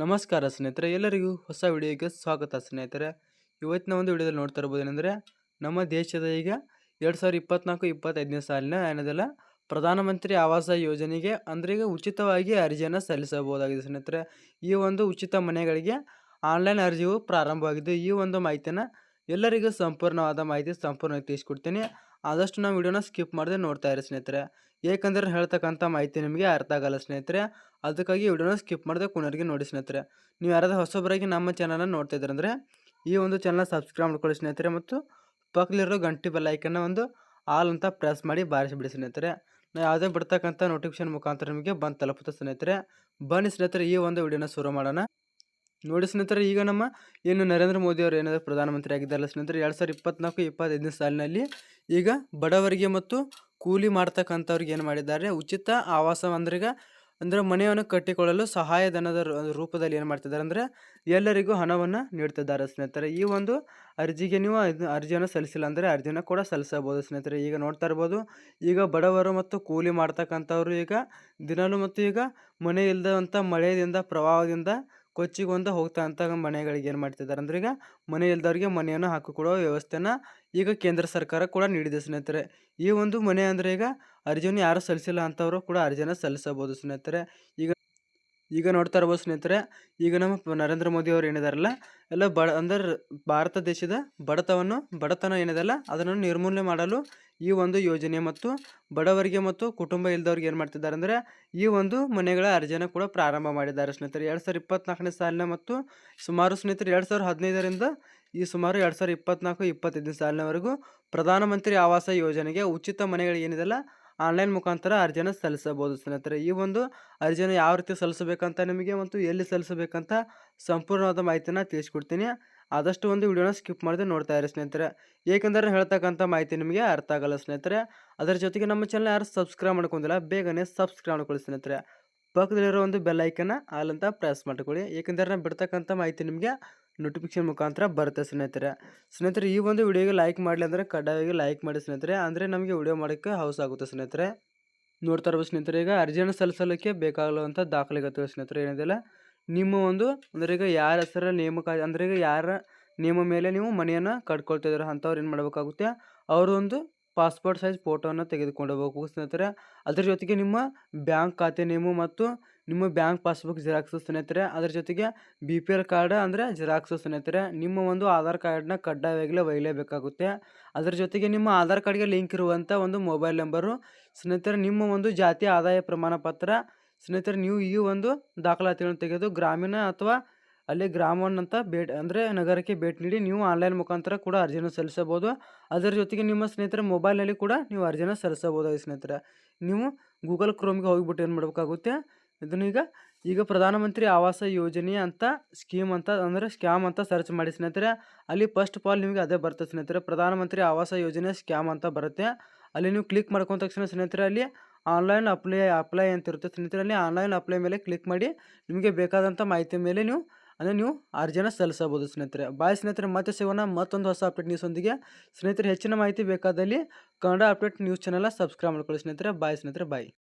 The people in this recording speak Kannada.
ನಮಸ್ಕಾರ ಸ್ನೇಹಿತರೆ, ಎಲ್ಲರಿಗೂ ಹೊಸ ವಿಡಿಯೋಗೆ ಸ್ವಾಗತ ಸ್ನೇಹಿತರೆ. ಇವತ್ತಿನ ಒಂದು ವಿಡಿಯೋದಲ್ಲಿ ನೋಡ್ತಾ ಇರ್ಬೋದು ಏನಂದರೆ, ನಮ್ಮ ದೇಶದ ಈಗ ಎರಡು ಸಾವಿರದ ಇಪ್ಪತ್ನಾಲ್ಕು ಇಪ್ಪತ್ತೈದನೇ ಸಾಲಿನ ಏನದಲ್ಲ, ಪ್ರಧಾನಮಂತ್ರಿ ಆವಾಸ ಯೋಜನೆಗೆ ಅಂದರೆ ಈಗ ಉಚಿತವಾಗಿ ಅರ್ಜಿಯನ್ನು ಸಲ್ಲಿಸಬಹುದಾಗಿದೆ ಸ್ನೇಹಿತರೆ. ಈ ಒಂದು ಉಚಿತ ಮನೆಗಳಿಗೆ ಆನ್ಲೈನ್ ಅರ್ಜಿಯು ಪ್ರಾರಂಭವಾಗಿದ್ದು, ಈ ಒಂದು ಮಾಹಿತಿಯನ್ನು ಎಲ್ಲರಿಗೂ ಸಂಪೂರ್ಣವಾದ ಮಾಹಿತಿ ಸಂಪೂರ್ಣವಾಗಿ ತಿಳಿಸ್ಕೊಡ್ತೀನಿ. ಆದಷ್ಟು ನಾವು ವಿಡಿಯೋನ ಸ್ಕಿಪ್ ಮಾಡದೆ ನೋಡ್ತಾ ಇರಿ ಸ್ನೇಹಿತರೆ. ಏಕೆಂದರೆ ಹೇಳ್ತಕ್ಕಂಥ ಮಾಹಿತಿ ನಿಮಗೆ ಅರ್ಥ ಆಗಲ್ಲ ಸ್ನೇಹಿತರೆ. ಅದಕ್ಕಾಗಿ ವಿಡಿಯೋನ ಸ್ಕಿಪ್ ಮಾಡದೆ ಕುಣರಿಗೆ ನೋಡಿ ಸ್ನೇಹಿತರೆ. ನೀವು ಯಾರಾದರೂ ಹೊಸೊಬ್ಬರಾಗಿ ನಮ್ಮ ಚಾನಲ್ನ ನೋಡ್ತಾ ಇದ್ದಾರೆ ಅಂದರೆ ಈ ಒಂದು ಚಾನಲ್ ಸಬ್ಸ್ಕ್ರೈಬ್ ಮಾಡ್ಕೊಳ್ಳಿ ಸ್ನೇಹಿತರೆ ಮತ್ತು ಪಕ್ಕಲಿರೋ ಗಂಟೆ ಬೆಲ್ ಐಕನ್ನ ಒಂದು ಆಲ್ ಅಂತ ಪ್ರೆಸ್ ಮಾಡಿ ಬಾರಿಸಿಬಿಡಿ ಸ್ನೇಹಿತರೆ. ನಾವು ಯಾವುದೇ ಬಿಡ್ತಕ್ಕಂಥ ನೋಟಿಫಿಕೇಶನ್ ಮುಖಾಂತರ ನಿಮಗೆ ಬಂದು ತಲುಪುತ್ತೆ ಸ್ನೇಹಿತರೆ. ಬನ್ನಿ ಸ್ನೇಹಿತರೆ ಈ ಒಂದು ವಿಡಿಯೋನ ಶುರು ಮಾಡೋಣ. ನೋಡಿ ಸ್ನೇಹಿತರೆ, ಈಗ ನಮ್ಮ ಏನು ನರೇಂದ್ರ ಮೋದಿ ಅವರು ಏನಾದರೂ ಪ್ರಧಾನಮಂತ್ರಿ ಆಗಿದ್ದಾರಲ್ಲ ಸ್ನೇಹಿತರೆ, ಎರಡು ಸಾವಿರದ ಇಪ್ಪತ್ನಾಲ್ಕು, ಇಪ್ಪತ್ತೈದನೇ ಸಾಲಿನಲ್ಲಿ ಈಗ ಬಡವರಿಗೆ ಮತ್ತು ಕೂಲಿ ಮಾಡ್ತಕ್ಕಂಥವ್ರಿಗೆ ಏನು ಮಾಡಿದ್ದಾರೆ, ಉಚಿತ ಆವಾಸ ಅಂದ್ರೆ ಈಗ ಅಂದರೆ ಮನೆಯನ್ನು ಕಟ್ಟಿಕೊಳ್ಳಲು ಸಹಾಯಧನದ ರೂಪದಲ್ಲಿ ಏನು ಮಾಡ್ತಿದ್ದಾರೆ ಅಂದರೆ ಎಲ್ಲರಿಗೂ ಹಣವನ್ನು ನೀಡ್ತಿದ್ದಾರೆ ಸ್ನೇಹಿತರೆ. ಈ ಒಂದು ಅರ್ಜಿಗೆ ನೀವು ಅರ್ಜಿಯನ್ನು ಸಲ್ಲಿಸಿಲ್ಲ ಅಂದರೆ ಅರ್ಜಿಯನ್ನು ಕೂಡ ಸಲ್ಲಿಸಬಹುದು ಸ್ನೇಹಿತರೆ. ಈಗ ನೋಡ್ತಾ ಇರ್ಬೋದು, ಈಗ ಬಡವರು ಮತ್ತು ಕೂಲಿ ಮಾಡ್ತಕ್ಕಂಥವ್ರು ಈಗ ದಿನಾಲು ಮತ್ತು ಈಗ ಮನೆ ಇಲ್ಲದಂಥ ಮಳೆಯಿಂದ, ಪ್ರವಾಹದಿಂದ ಕೊಚ್ಚಿಗೊಂದು ಹೋಗ್ತಾ ಅಂತ ಮನೆಗಳಿಗೆ ಏನು ಮಾಡ್ತಿದ್ದಾರೆ ಅಂದ್ರೆ ಈಗ ಮನೆ ಇಲ್ದವ್ರಿಗೆ ಮನೆಯನ್ನು ಹಾಕಿಕೊಡುವ ವ್ಯವಸ್ಥೆನ ಈಗ ಕೇಂದ್ರ ಸರ್ಕಾರ ಕೂಡ ನೀಡಿದೆ ಸ್ನೇಹಿತರೆ. ಈ ಒಂದು ಮನೆ ಅಂದರೆ ಈಗ ಅರ್ಜಿಯನ್ನು ಯಾರು ಸಲ್ಲಿಸಿಲ್ಲ ಅಂತವರು ಕೂಡ ಅರ್ಜಿಯನ್ನು ಸಲ್ಲಿಸಬಹುದು ಸ್ನೇಹಿತರೆ. ಈಗ ಈಗ ನೋಡ್ತಾ ಇರ್ಬೋದು ಸ್ನೇಹಿತರೆ, ಈಗ ನಮ್ಮ ನರೇಂದ್ರ ಮೋದಿ ಅವರು ಏನಿದಾರಲ್ಲ, ಎಲ್ಲ ಬಡ ಅಂದ್ರೆ ಭಾರತ ದೇಶದ ಬಡತವನ್ನು ಬಡತನ ಏನಿದೆಲ್ಲ ಅದನ್ನು ನಿರ್ಮೂಲನೆ ಮಾಡಲು ಈ ಒಂದು ಯೋಜನೆ ಮತ್ತು ಬಡವರಿಗೆ ಮತ್ತು ಕುಟುಂಬ ಇಲ್ಲದವ್ರಿಗೆ ಏನು ಮಾಡ್ತಿದ್ದಾರೆ ಅಂದರೆ, ಈ ಒಂದು ಮನೆಗಳ ಅರ್ಜಿಯನ್ನು ಕೂಡ ಪ್ರಾರಂಭ ಮಾಡಿದ್ದಾರೆ ಸ್ನೇಹಿತರೆ. ಎರಡು ಸಾವಿರದ ಇಪ್ಪತ್ನಾಲ್ಕನೇ ಸಾಲಿನ ಮತ್ತು ಸುಮಾರು ಸ್ನೇಹಿತರು, ಎರಡು ಸಾವಿರದ ಹದಿನೈದರಿಂದ ಈ ಸುಮಾರು ಎರಡು ಸಾವಿರದ ಇಪ್ಪತ್ನಾಲ್ಕು, ಇಪ್ಪತ್ತೈದನೇ ಸಾಲಿನವರೆಗೂ ಪ್ರಧಾನಮಂತ್ರಿ ಆವಾಸ ಯೋಜನೆಗೆ ಉಚಿತ ಮನೆಗಳಿಗೆ ಏನಿದೆಲ್ಲ ಆನ್ಲೈನ್ ಮುಖಾಂತರ ಅರ್ಜಿಯನ್ನು ಸಲ್ಲಿಸಬಹುದು ಸ್ನೇಹಿತರೆ. ಈ ಒಂದು ಅರ್ಜಿಯನ್ನು ಯಾವ ರೀತಿ ಸಲ್ಲಿಸಬೇಕಂತ ನಿಮಗೆ ಮತ್ತು ಎಲ್ಲಿ ಸಲ್ಲಿಸಬೇಕಂತ ಸಂಪೂರ್ಣವಾದ ಮಾಹಿತಿನ ತಿಳಿಸ್ಕೊಡ್ತೀನಿ. ಆದಷ್ಟು ಒಂದು ವಿಡಿಯೋನ ಸ್ಕಿಪ್ ಮಾಡದೆ ನೋಡ್ತಾ ಇರಿ ಸ್ನೇಹಿತರೆ. ಏಕೆಂದರೆ ಹೇಳ್ತಕ್ಕಂಥ ಮಾಹಿತಿ ನಿಮಗೆ ಅರ್ಥ ಆಗಲ್ಲ ಸ್ನೇಹಿತರೆ. ಅದರ ಜೊತೆಗೆ ನಮ್ಮ ಚಾನಲ್ ಯಾರು ಸಬ್ಸ್ಕ್ರೈಬ್ ಮಾಡ್ಕೊಂಡಿಲ್ಲ, ಬೇಗನೆ ಸಬ್ಸ್ಕ್ರೈಬ್ ಮಾಡ್ಕೊಳ್ಳಿ ಸ್ನೇಹಿತರೆ. ಪಕ್ಕದಲ್ಲಿರೋ ಒಂದು ಬೆಲ್ ಐಕನ್ನ ಆಲ್ ಅಂತ ಪ್ರೆಸ್ ಮಾಡ್ಕೊಳ್ಳಿ. ಏಕೆಂದರೆ ನಾನು ಬಿಡ್ತಕ್ಕಂಥ ಮಾಹಿತಿ ನಿಮಗೆ ನೋಟಿಫಿಕೇಶನ್ ಮುಖಾಂತರ ಬರುತ್ತೆ ಸ್ನೇಹಿತರೆ. ಸ್ನೇಹಿತರೆ, ಈ ಒಂದು ವಿಡಿಯೋಗೆ ಲೈಕ್ ಮಾಡಲಿ ಅಂದರೆ ಕಡ್ಡಾಯವಾಗಿ ಲೈಕ್ ಮಾಡಿ ಸ್ನೇಹಿತರೆ. ಅಂದರೆ ನಮಗೆ ವಿಡಿಯೋ ಮಾಡೋಕ್ಕೆ ಹೌಸ್ ಆಗುತ್ತೆ ಸ್ನೇಹಿತರೆ. ನೋಡ್ತಾ ಇರ್ಬೋದು ಸ್ನೇಹಿತರೆ, ಈಗ ಅರ್ಜಿಯನ್ನು ಸಲ್ಲಿಸಲಿಕ್ಕೆ ಬೇಕಾಗುವಂಥ ದಾಖಲೆಗಳು ಸ್ನೇಹಿತರೆ. ಏನಿದೆಯಲ್ಲ ನಿಮ್ಮ ಒಂದು, ಅಂದ್ರೆ ಈಗ ಯಾರ ಹೆಸರ ನೇಮಕ ಅಂದ್ರೆ ಈಗ ಯಾರ ನೇಮ ಮೇಲೆ ನೀವು ಮನೆಯನ್ನು ಕಟ್ಕೊಳ್ತಾ ಇದ್ದೀರ ಅಂಥವ್ರು ಏನು ಮಾಡಬೇಕಾಗುತ್ತೆ? ಅವರೊಂದು ಪಾಸ್ಪೋರ್ಟ್ ಸೈಜ್ ಫೋಟೋವನ್ನು ತೆಗೆದುಕೊಂಡು ಹೋಗಬೇಕು ಸ್ನೇಹಿತರೆ. ಅದ್ರ ಜೊತೆಗೆ ನಿಮ್ಮ ಬ್ಯಾಂಕ್ ಖಾತೆ ನೇಮು ಮತ್ತು ನಿಮ್ಮ ಬ್ಯಾಂಕ್ ಪಾಸ್ಬುಕ್ ಜೆರಾಕ್ಸು ಸ್ನೇಹಿತರೆ. ಅದ್ರ ಜೊತೆಗೆ ಬಿ ಪಿ ಎಲ್ ಕಾರ್ಡ್ ಅಂದರೆ ಜೆರಾಕ್ಸು ಸ್ನೇಹಿತರೆ. ನಿಮ್ಮ ಒಂದು ಆಧಾರ್ ಕಾರ್ಡ್ನ ಕಡ್ಡಾಯವಾಗಲೇ ಒಯ್ಯಲೇಬೇಕಾಗುತ್ತೆ ಅದ್ರ ಜೊತೆಗೆ ನಿಮ್ಮ ಆಧಾರ್ ಕಾರ್ಡ್ಗೆ ಲಿಂಕ್ ಇರುವಂಥ ಒಂದು ಮೊಬೈಲ್ ನಂಬರು ಸ್ನೇಹಿತರೆ. ನಿಮ್ಮ ಒಂದು ಜಾತಿ ಆದಾಯ ಪ್ರಮಾಣ ಪತ್ರ ಸ್ನೇಹಿತರೆ, ನೀವು ಈ ಒಂದು ದಾಖಲಾತಿಗಳನ್ನು ತೆಗೆದು ಗ್ರಾಮೀಣ ಅಥವಾ ಅಲ್ಲಿ ಗ್ರಾಮವನ್ನಂತ ಭೇಟಿ, ಅಂದರೆ ನಗರಕ್ಕೆ ಭೇಟಿ ನೀಡಿ ನೀವು ಆನ್ಲೈನ್ ಮುಖಾಂತರ ಕೂಡ ಅರ್ಜಿಯನ್ನು ಸಲ್ಲಿಸಬಹುದು. ಅದರ ಜೊತೆಗೆ ನಿಮ್ಮ ಸ್ನೇಹಿತರ, ಮೊಬೈಲ್ನಲ್ಲಿ ಕೂಡ ನೀವು ಅರ್ಜಿನ ಸಲ್ಲಿಸಬಹುದಾಗಿದೆ ಸ್ನೇಹಿತರೆ. ನೀವು ಗೂಗಲ್ ಕ್ರೋಮ್ಗೆ ಹೋಗಿಬಿಟ್ಟು ಏನು ಮಾಡಬೇಕಾಗುತ್ತೆ? ಇದನ್ನು ಈಗ ಈಗ ಪ್ರಧಾನಮಂತ್ರಿ ಆವಾಸ ಯೋಜನೆ ಅಂತ ಸ್ಕೀಮ್ ಅಂತ, ಅಂದರೆ ಸ್ಕ್ಯಾಮ್ ಅಂತ ಸರ್ಚ್ ಮಾಡಿ ಸ್ನೇಹಿತರೆ. ಅಲ್ಲಿ ಫಸ್ಟ್ ಆಫ್ ಆಲ್ ನಿಮಗೆ ಅದೇ ಬರುತ್ತೆ ಸ್ನೇಹಿತರೆ. ಪ್ರಧಾನಮಂತ್ರಿ ಆವಾಸ ಯೋಜನೆ ಸ್ಕ್ಯಾಮ್ ಅಂತ ಬರುತ್ತೆ. ಅಲ್ಲಿ ನೀವು ಕ್ಲಿಕ್ ಮಾಡ್ಕೊಂಡ ತಕ್ಷಣ ಸ್ನೇಹಿತರೆ, ಅಲ್ಲಿ ಆನ್ಲೈನ್ ಅಪ್ಲೈ ಅಪ್ಲೈ ಅಂತ ಇರುತ್ತೆ. ಸ್ನೇಹಿತರೆ ಅಲ್ಲಿ ಆನ್ಲೈನ್ ಅಪ್ಲೈ ಮೇಲೆ ಕ್ಲಿಕ್ ಮಾಡಿ ನಿಮಗೆ ಬೇಕಾದಂಥ ಮಾಹಿತಿ ಮೇಲೆ ನೀವು, ಅಂದರೆ ನೀವು ಅರ್ಜಿನ ಸಲ್ಲಿಸಬಹುದು ಸ್ನೇಹಿತರೆ. ಬಾಯ್ ಸ್ನೇಹಿತರೆ, ಮತ್ತೆ ಸಿಗೋಣ ಮತ್ತೊಂದು ಹೊಸ ಅಪ್ಡೇಟ್ ನ್ಯೂಸೊಂದಿಗೆ ಸ್ನೇಹಿತರೆ, ಹೆಚ್ಚಿನ ಮಾಹಿತಿ ಬೇಕಾದಲ್ಲಿ ಕನ್ನಡ ಅಪ್ಡೇಟ್ ನ್ಯೂಸ್ ಚಾನಲ್ನ ಸಬ್ಸ್ಕ್ರೈಬ್ ಮಾಡ್ಕೊಳ್ಳಿ ಸ್ನೇಹಿತರೆ. ಬಾಯ್ ಸ್ನೇಹಿತರೆ, ಬಾಯ್.